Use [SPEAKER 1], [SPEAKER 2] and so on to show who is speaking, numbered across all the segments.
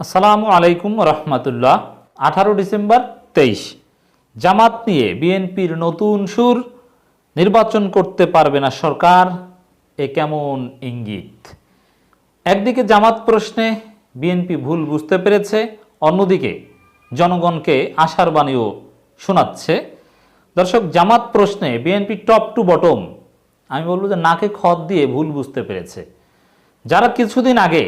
[SPEAKER 1] আসসালামু আলাইকুম রহমতুল্লাহ। আঠারো ডিসেম্বর তেইশ। জামাত নিয়ে বিএনপির নতুন সুর নির্বাচন করতে পারবে না সরকার, এ কেমন ইঙ্গিত? একদিকে জামাত প্রশ্নে বিএনপি ভুল বুঝতে পেরেছে, অন্যদিকে জনগণকে আশার বাণীও শোনাচ্ছে। দর্শক, জামাত প্রশ্নে বিএনপি টপ টু বটম, আমি বলব যে নাকে খত দিয়ে ভুল বুঝতে পেরেছে। যারা কিছুদিন আগে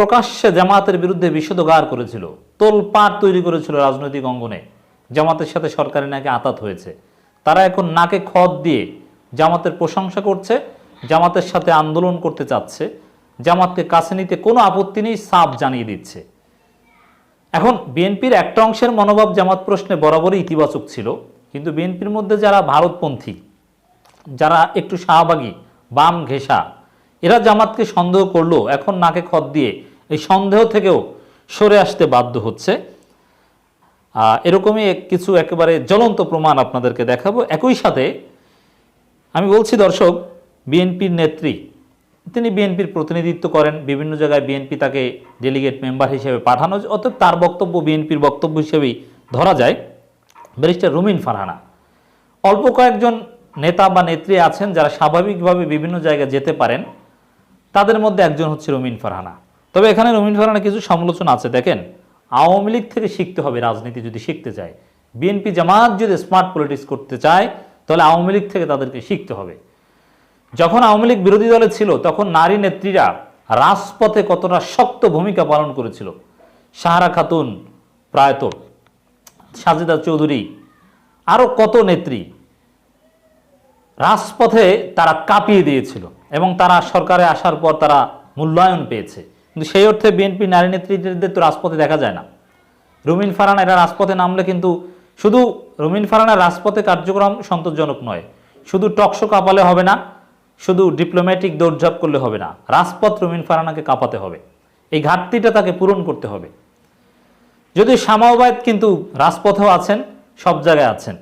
[SPEAKER 1] প্রকাশ্যে জামাতের বিরুদ্ধে বিষোদগার করেছিল, তোলপাড় তৈরি করেছিল রাজনৈতিক অঙ্গনে। জামাতের সাথে সরকারি নাকি আতাত হয়েছে। তারা এখন নাকে খত দিয়ে জামাতের প্রশংসা করছে, জামাতের সাথে আন্দোলন করতে চাচ্ছে, জামাতকে কাছে নিতে কোনো আপত্তি নেই, সাফ জানিয়ে দিচ্ছে। এখন বিএনপির একটা অংশের মনোভাব জামাত প্রশ্নে বরাবরই ইতিবাচক ছিল, কিন্তু বিএনপির মধ্যে যারা ভারতপন্থী, যারা একটু শাহবাগী, বাম ঘেঁষা, এরা জামাতকে সন্দেহ করল, এখন নাকে খত দিয়ে এই সন্দেহ থেকেও সরে আসতে বাধ্য হচ্ছে। এরকমই কিছু একেবারে জ্বলন্ত প্রমাণ আপনাদেরকে দেখাবো। একই সাথে আমি বলছি, দর্শক, বিএনপির নেত্রী, তিনি বিএনপির প্রতিনিধিত্ব করেন। বিভিন্ন জায়গায় বিএনপি তাকে ডেলিগেট মেম্বার হিসেবে পাঠানো অতএব তার বক্তব্য বিএনপির বক্তব্য হিসেবেই ধরা যায়। ব্যারিস্টার রুমিন ফারহানা, অল্প কয়েকজন নেতা বা নেত্রী আছেন যারা স্বাভাবিকভাবে বিভিন্ন জায়গায় যেতে পারেন। তাদের মধ্যে একজন হচ্ছে রুমিন ফারহানা। তবে এখানে রুমিন ফারহানা কিছু সমালোচনা আছে। দেখেন, আওয়ামী লীগ থেকে শিখতে হবে রাজনীতি যদি শিখতে চায়। বিএনপি জামাত যদি স্মার্ট পলিটিক্স করতে চায়, তাহলে আওয়ামী লীগ থেকে তাদেরকে শিখতে হবে। যখন আওয়ামী লীগ বিরোধী দলে ছিল, তখন নারী নেত্রীরা রাজপথে কতটা শক্ত ভূমিকা পালন করেছিল। সাহারা খাতুন, প্রায়ত, সাজেদা চৌধুরী আরও কত নেত্রী রাজপথে তারা কাঁপিয়ে দিয়েছিল এবং তারা সরকারে আসার পর তারা মূল্যায়ন পেয়েছে। কিন্তু সেই অর্থে বিএনপি নারী নেত্রীদের তো রাজপথে দেখা যায় না। রুমিন ফারানা এরা রাজপথে নামলে কিন্তু শুধু রুমিন ফারানার রাজপথে কার্যক্রম সন্তোষজনক নয়, শুধু টকশো কাঁপালে হবে না, শুধু ডিপ্লোম্যাটিক দৌড়ঝাঁপ করলে হবে না, রাজপথ রুমিন ফারানাকে কাঁপাতে হবে। এই ঘাটতিটা তাকে পূরণ করতে হবে। যদি শামাওবায়দ কিন্তু রাজপথেও আছেন, সব জায়গায় আছেন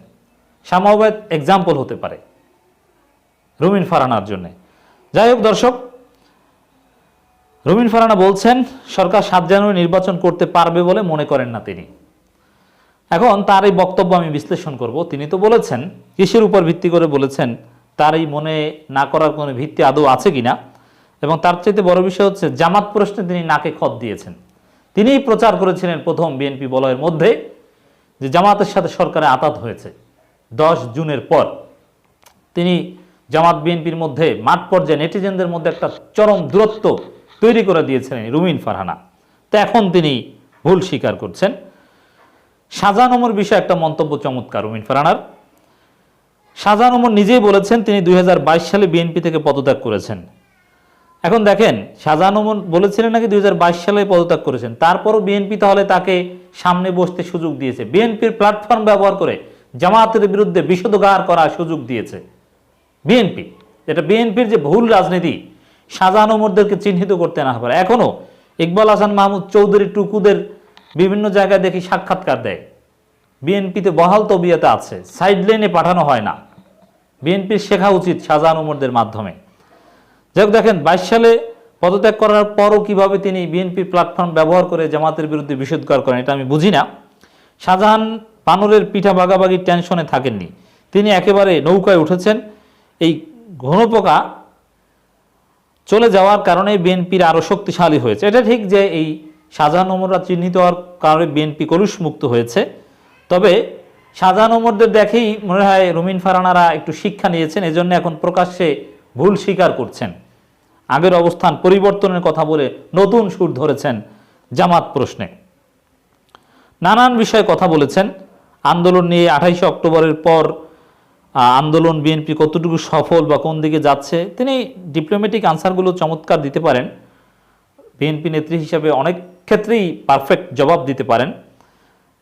[SPEAKER 1] শামাওবায়দ এক্সাম্পল হতে পারে রুমিন ফারানার জন্যে। যাই হোক দর্শক রুমিন ফারানা বলছেন, সরকার সাত জানুয়ারি নির্বাচন করতে পারবে বলে মনে করেন না তিনি। এখন তার এই বক্তব্য আমি বিশ্লেষণ করব। তিনি তো বলেছেন, কিসের উপর ভিত্তি করে বলেছেন তার এই মনে না করার কোনো ভিত্তি আদৌ আছে কিনা? এবং তার চাইতে বড় বিষয় হচ্ছে, জামাত প্রশ্নে তিনি নাকে খত দিয়েছেন। তিনিই প্রচার করেছিলেন প্রথম বিএনপি বলয়ের মধ্যে যে জামাতের সাথে সরকারে আতাত হয়েছে। দশ জুনের পর তিনি জামাত বিএনপির মধ্যে মাঠ পর্যায়ে নেটিজেনদের মধ্যে একটা চরম দূরত্ব তৈরি করে দিয়েছিলেন রুমিন ফারহানা। তো এখন তিনি ভুল স্বীকার করছেন। শাহজাহান ওমর বিষয়ে একটা মন্তব্য চমৎকার রুমিন ফারহানার। শাহজাহান ওমর নিজেই বলেছেন তিনি দুই সালে বিএনপি থেকে পদত্যাগ করেছেন। এখন দেখেন শাহজাহান ওমর বলেছিলেন নাকি দুই হাজার বাইশ সালে পদত্যাগ করেছেন? তারপরও বিএনপি তাহলে তাকে সামনে বসতে সুযোগ দিয়েছে। বিএনপির প্ল্যাটফর্ম ব্যবহার করে জামায়াতের বিরুদ্ধে বিষোদগার করার সুযোগ দিয়েছে বিএনপি। এটা বিএনপির যে ভুল রাজনীতি শাহজাহান ওমরদেরকে চিহ্নিত করতে না পারে। এখনও ইকবাল হাসান মাহমুদ চৌধুরী টুকুদের বিভিন্ন জায়গায় দেখি সাক্ষাৎকার দেয়। বিএনপিতে বহাল তবিয়াতে আছে সাইড লাইনে পাঠানো হয় না। বিএনপির শেখা উচিত শাহজাহান ওমরদের মাধ্যমে। যাই দেখেন, বাইশ সালে পদত্যাগ করার পরও কীভাবে তিনি বিএনপির প্ল্যাটফর্ম ব্যবহার করে জামাতের বিরুদ্ধে বিষোদগার করেন, এটা আমি বুঝি না। শাহজাহান পানরের পিঠা বাগাবাগির টেনশনে থাকেননি। তিনি একেবারে নৌকায় উঠেছেন। এই ঘনপোকা চলে যাওয়ার কারণে বিএনপির আরও শক্তিশালী হয়েছে। এটা ঠিক যে এই শাহজাহান ওমররা চিহ্নিত হওয়ার কারণে বিএনপি কলুষ মুক্ত হয়েছে। তবে শাহজাহান ওমরদের দেখেই মনে হয় রুমিন ফারানারা একটু শিক্ষা নিয়েছেন, এজন্য এখন প্রকাশ্যে ভুল স্বীকার করছেন। আগের অবস্থান পরিবর্তনের কথা বলে নতুন সুর ধরেছেন জামাত প্রশ্নে। নানান বিষয়ে কথা বলেছেন। আন্দোলন নিয়ে আঠাইশে অক্টোবরের পর আন্দোলন, বিএনপি কতটুকু সফল বা কোন দিকে যাচ্ছে, তিনি ডিপ্লোম্যাটিক আনসারগুলো চমৎকার দিতে পারেন। বিএনপি নেত্রী হিসাবে অনেক ক্ষেত্রেই পারফেক্ট জবাব দিতে পারেন।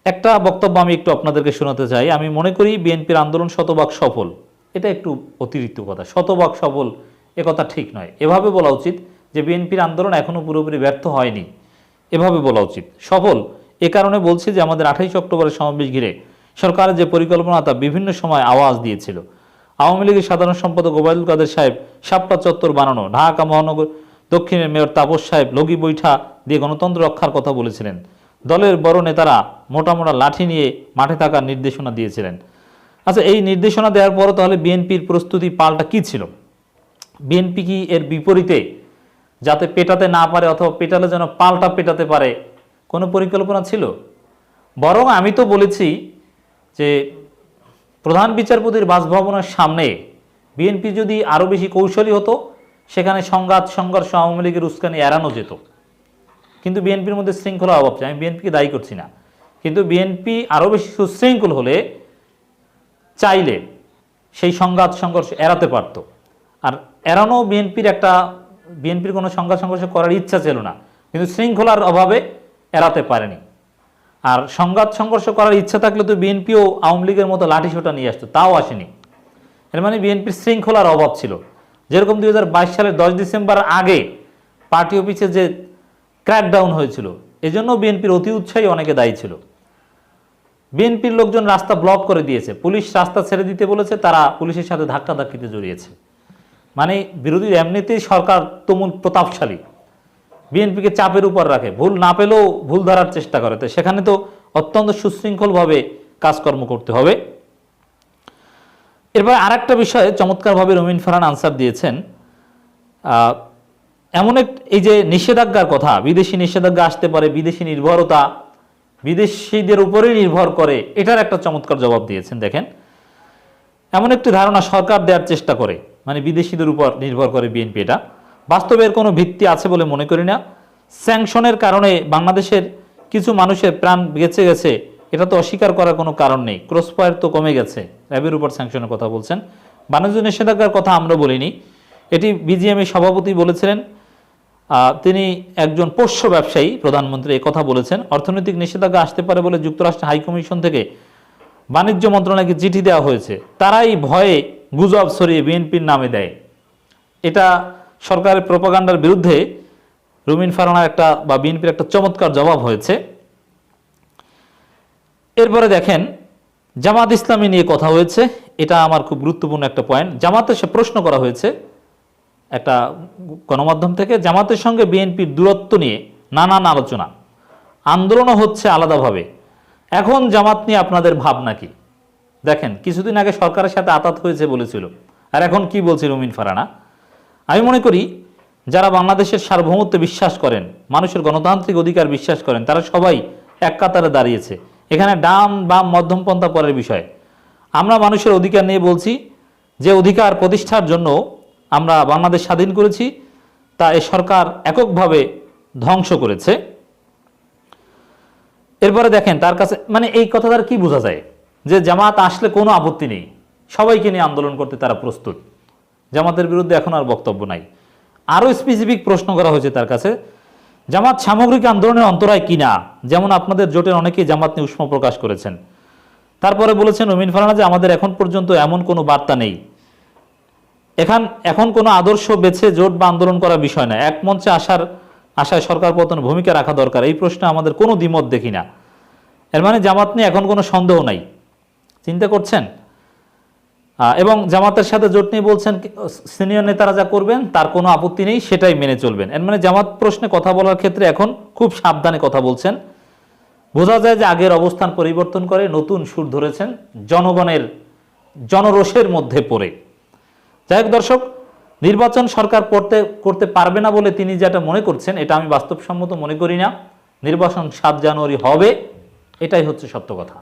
[SPEAKER 1] একটা বক্তব্য আমি একটু আপনাদেরকে শোনাতে চাই। আমি মনে করি বিএনপির আন্দোলন শতভাগ সফল। এটা একটু অতিরিক্ত কথা। শতভাগ সফল কথা ঠিক নয়। এভাবে বলা উচিত যে বিএনপির আন্দোলন এখনও পুরোপুরি ব্যর্থ হয়নি। এভাবে বলা উচিত। সফল এ কারণে বলছি যে আমাদের আঠাইশ অক্টোবরের সমাবেশ ঘিরে সরকারের যে পরিকল্পনা তা বিভিন্ন সময় আওয়াজ দিয়েছিল। আওয়ামী লীগের সাধারণ সম্পাদক ওবায়দুল কাদের সাহেব সাপটা চত্বর বানানো, ঢাকা মহানগর দক্ষিণের মেয়র তাপস সাহেব লগি বৈঠা দিয়ে গণতন্ত্র রক্ষার কথা বলেছিলেন। দলের বড় নেতারা মোটা মোটা লাঠি নিয়ে মাঠে থাকার নির্দেশনা দিয়েছিলেন। আচ্ছা এই নির্দেশনা দেওয়ার পরও তাহলে বিএনপির প্রস্তুতি পাল্টা কি ছিল? বিএনপি কি এর বিপরীতে যাতে পেটাতে না পারে অথবা পেটালে যেন পাল্টা পেটাতে পারে কোনো পরিকল্পনা ছিল? বরং আমি তো বলেছি যে প্রধান বিচারপতির বাসভবনের সামনে বিএনপি যদি আরও বেশি কৌশলী হতো, সেখানে সংঘাত, সংঘর্ষ আওয়ামী লীগের উস্কানি এড়ানো যেত। কিন্তু বিএনপির মধ্যে শৃঙ্খলা অভাব আমি বিএনপিকে দায়ী করছি না। কিন্তু বিএনপি আরও বেশি সুশৃঙ্খল হলে চাইলে সেই সংঘাত, সংঘর্ষ এড়াতে পারত। আর এড়ানো বিএনপির একটা, বিএনপির কোনো সংঘাত, সংঘর্ষ করার ইচ্ছা ছিল না। কিন্তু শৃঙ্খলার অভাবে এড়াতে পারেনি। আর সংঘাত সংঘর্ষ করার ইচ্ছা থাকলে তো বিএনপিও আওয়ামী লীগের মতো লাঠিসোটা নিয়ে আসতো, তাও আসেনি। এর মানে বিএনপির শৃঙ্খলার অভাব ছিল। যেরকম দুই হাজার বাইশ সালের দশ ডিসেম্বর আগে পার্টি অফিসে যে ক্র্যাকডাউন হয়েছিল, এজন্য বিএনপির অতি উৎসাহী অনেকে দায়ী ছিল। বিএনপির লোকজন রাস্তা ব্লক করে দিয়েছে, পুলিশ রাস্তা ছেড়ে দিতে বলেছে, তারা পুলিশের সাথে ধাক্কা ধাক্কিতে জড়িয়েছে। মানে বিরোধী এমনিতেই সরকার তুমুল প্রতাপশালী। বিএনপিকে চাপের উপর রাখে, ভুল না পেলেও ভুল ধরার চেষ্টা করে। তো সেখানে তো অত্যন্ত সুশৃঙ্খলভাবে কাজকর্ম করতে হবে। এরপর আরেকটা বিষয়ে চমৎকারভাবে রমিন ফারান আনসার দিয়েছেন। এমন এক, এই যে নিষেধাজ্ঞার কথা, বিদেশি নিষেধাজ্ঞা আসতে পারে, বিদেশি নির্ভরতা, বিদেশিদের উপরেই নির্ভর করে, এটার একটা চমৎকার জবাব দিয়েছেন, দেখেন। এমন একটি ধারণা সরকার দেওয়ার চেষ্টা করে মানে বিদেশিদের উপর নির্ভর করে বিএনপি এটা। বাস্তবের কোনো ভিত্তি আছে বলে মনে করি না। স্যাংশনের কারণে বাংলাদেশের কিছু মানুষের প্রাণ বেঁচে গেছে, এটা তো অস্বীকার করার কোনো কারণ নেই। ক্রস ফায়ার তো কমে গেছে, র্যাবের উপর স্যাংশনের কথা বলছেন। বাণিজ্য নিষেধাজ্ঞার কথা আমরা বলিনি। এটি বিজিএমএ সভাপতি বলেছিলেন তিনি একজন পোষ্য ব্যবসায়ী, প্রধানমন্ত্রী কথা বলেছেন। অর্থনৈতিক নিষেধাজ্ঞা আসতে পারে বলে যুক্তরাষ্ট্র হাইকমিশন থেকে বাণিজ্য মন্ত্রণালয়কে চিঠি দেওয়া হয়েছে। তারাই ভয়ে গুজব সরিয়ে বিএনপির নামে দেয়। এটা সরকারের প্রপাগান্ডার বিরুদ্ধে রুমিন ফারানার একটা বা বিএনপির একটা চমৎকার জবাব হয়েছে। এরপরে দেখেন, জামাত ইসলামী নিয়ে কথা হয়েছে। এটা আমার খুব গুরুত্বপূর্ণ একটা পয়েন্ট জামাতের সে প্রশ্ন করা হয়েছে একটা গণমাধ্যম থেকে, জামাতের সঙ্গে বিএনপির দূরত্ব নিয়ে নানান আলোচনা। আন্দোলনও হচ্ছে আলাদাভাবে। এখন জামাত নিয়ে আপনাদের ভাবনা কি? দেখেন, কিছুদিন আগে সরকারের সাথে আতাত হয়েছে বলেছিল। আর এখন কি বলছে রুমিন ফারানা? আমি মনে করি যারা বাংলাদেশের সার্বভৌমত্বে বিশ্বাস করেন, মানুষের গণতান্ত্রিক অধিকার বিশ্বাস করেন, তারা সবাই এক কাতারে দাঁড়িয়েছে। এখানে ডাম বাম মধ্যমপন্থা পরের বিষয়। আমরা মানুষের অধিকার নিয়ে বলছি, যে অধিকার প্রতিষ্ঠার জন্য আমরা বাংলাদেশ স্বাধীন করেছি, তা এ সরকার এককভাবে ধ্বংস করেছে। এরপরে দেখেন, তার কাছে মানে এই কথা তার কি বোঝা যায়? যে জামাত আসলে কোনো আপত্তি নেই। সবাইকে নিয়ে আন্দোলন করতে তারা প্রস্তুত। জামাতের বিরুদ্ধে এখন আর বক্তব্য নাই। আরও স্পেসিফিক প্রশ্ন করা হয়েছে তার কাছে, জামাত সামগ্রিক আন্দোলনের অন্তরায় কিনা? যেমন আপনাদের জোটের অনেকেই জামাত নিয়ে উষ্ম প্রকাশ করেছেন। তারপরে বলেছেন রমিন ফারানা যে আমাদের এখন পর্যন্ত এমন কোনো বার্তা নেই। এখন এখন কোনো আদর্শ বেছে জোট বা আন্দোলন করার বিষয় না। এক মঞ্চে আসার আশায় সরকার পতন ভূমিকা রাখা দরকার। এই প্রশ্নে আমাদের কোনো দ্বিমত দেখি না। এর মানে জামাত নিয়ে এখন কোনো সন্দেহ নাই। চিন্তা করছেন? এবং জামাতের সাথে জোট নিয়ে বলছেন সিনিয়র নেতারা যা করবেন, তার কোনো আপত্তি নেই, সেটাই মেনে চলবেন। এর মানে জামাত প্রশ্নে কথা বলার ক্ষেত্রে এখন খুব সাবধানে কথা বলছেন। বোঝা যায় যে আগের অবস্থান পরিবর্তন করে নতুন সুর ধরেছেন জনগণের, জনরোষের মধ্যে পড়ে। যাই হোক দর্শক, নির্বাচন সরকার করতে করতে পারবে না বলে তিনি যেটা মনে করছেন, এটা আমি বাস্তবসম্মত মনে করি না। নির্বাচন সাত জানুয়ারি হবে, এটাই হচ্ছে সত্য কথা।